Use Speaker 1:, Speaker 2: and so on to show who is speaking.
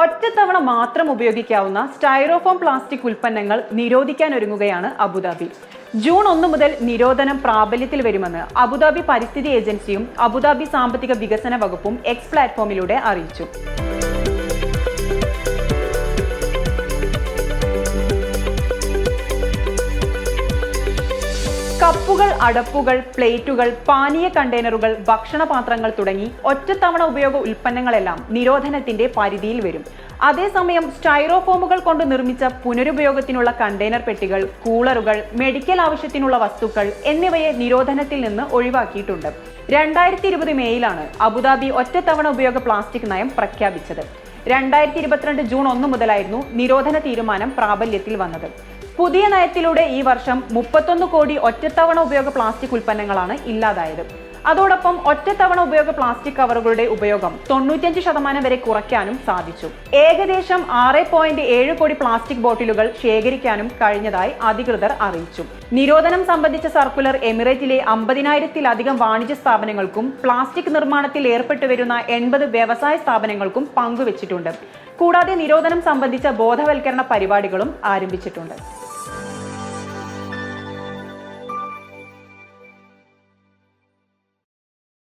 Speaker 1: ഒറ്റത്തവണ മാത്രം ഉപയോഗിക്കാവുന്ന സ്റ്റൈറോഫോം പ്ലാസ്റ്റിക് ഉൽപ്പന്നങ്ങൾ നിരോധിക്കാൻ ഒരുങ്ങുകയാണ് അബുദാബി. ജൂൺ ഒന്ന് മുതൽ നിരോധനം പ്രാബല്യത്തിൽ വരുമെന്ന് അബുദാബി പരിസ്ഥിതി ഏജൻസിയും അബുദാബി സാമ്പത്തിക വികസന വകുപ്പും എക്സ് പ്ലാറ്റ്ഫോമിലൂടെ അറിയിച്ചു. കപ്പുകൾ അടപ്പുകൾ പ്ലേറ്റുകൾ പാനീയ കണ്ടെയ്നറുകൾ ഭക്ഷണപാത്രങ്ങൾ തുടങ്ങി ഒറ്റത്തവണ ഉപയോഗ ഉൽപ്പന്നങ്ങളെല്ലാം നിരോധനത്തിന്റെ പരിധിയിൽ വരും. അതേസമയം സ്റ്റൈറോഫോമുകൾ കൊണ്ട് നിർമ്മിച്ച പുനരുപയോഗത്തിനുള്ള കണ്ടെയ്നർ പെട്ടികൾ കൂളറുകൾ മെഡിക്കൽ ആവശ്യത്തിനുള്ള വസ്തുക്കൾ എന്നിവയെ നിരോധനത്തിൽ നിന്ന് ഒഴിവാക്കിയിട്ടുണ്ട്. രണ്ടായിരത്തി ഇരുപത് മേയിലാണ് അബുദാബി ഒറ്റത്തവണ ഉപയോഗ പ്ലാസ്റ്റിക് നയം പ്രഖ്യാപിച്ചത്. രണ്ടായിരത്തി ഇരുപത്തിരണ്ട് ജൂൺ ഒന്ന് മുതലായിരുന്നു നിരോധന തീരുമാനം പ്രാബല്യത്തിൽ വന്നത്. പുതിയ നയത്തിലൂടെ ഈ വർഷം മുപ്പത്തൊന്ന് കോടി ഒറ്റത്തവണ ഉപയോഗ പ്ലാസ്റ്റിക് ഉൽപ്പന്നങ്ങളാണ് ഇല്ലാതായത്. അതോടൊപ്പം ഒറ്റത്തവണ ഉപയോഗ പ്ലാസ്റ്റിക് കവറുകളുടെ ഉപയോഗം തൊണ്ണൂറ്റഞ്ച് ശതമാനം വരെ കുറയ്ക്കാനും സാധിച്ചു. ഏകദേശം ആറ് പോയിന്റ് ഏഴ് കോടി പ്ലാസ്റ്റിക് ബോട്ടിലുകൾ ശേഖരിക്കാനും കഴിഞ്ഞതായി അധികൃതർ അറിയിച്ചു. നിരോധനം സംബന്ധിച്ച സർക്കുലർ എമിറേറ്റിലെ അമ്പതിനായിരത്തിലധികം വാണിജ്യ സ്ഥാപനങ്ങൾക്കും പ്ലാസ്റ്റിക് നിർമ്മാണത്തിൽ ഏർപ്പെട്ടു വരുന്ന എൺപത് വ്യവസായ സ്ഥാപനങ്ങൾക്കും പങ്കുവച്ചിട്ടുണ്ട്. കൂടാതെ നിരോധനം സംബന്ധിച്ച ബോധവൽക്കരണ പരിപാടികളും ആരംഭിച്ചിട്ടുണ്ട്.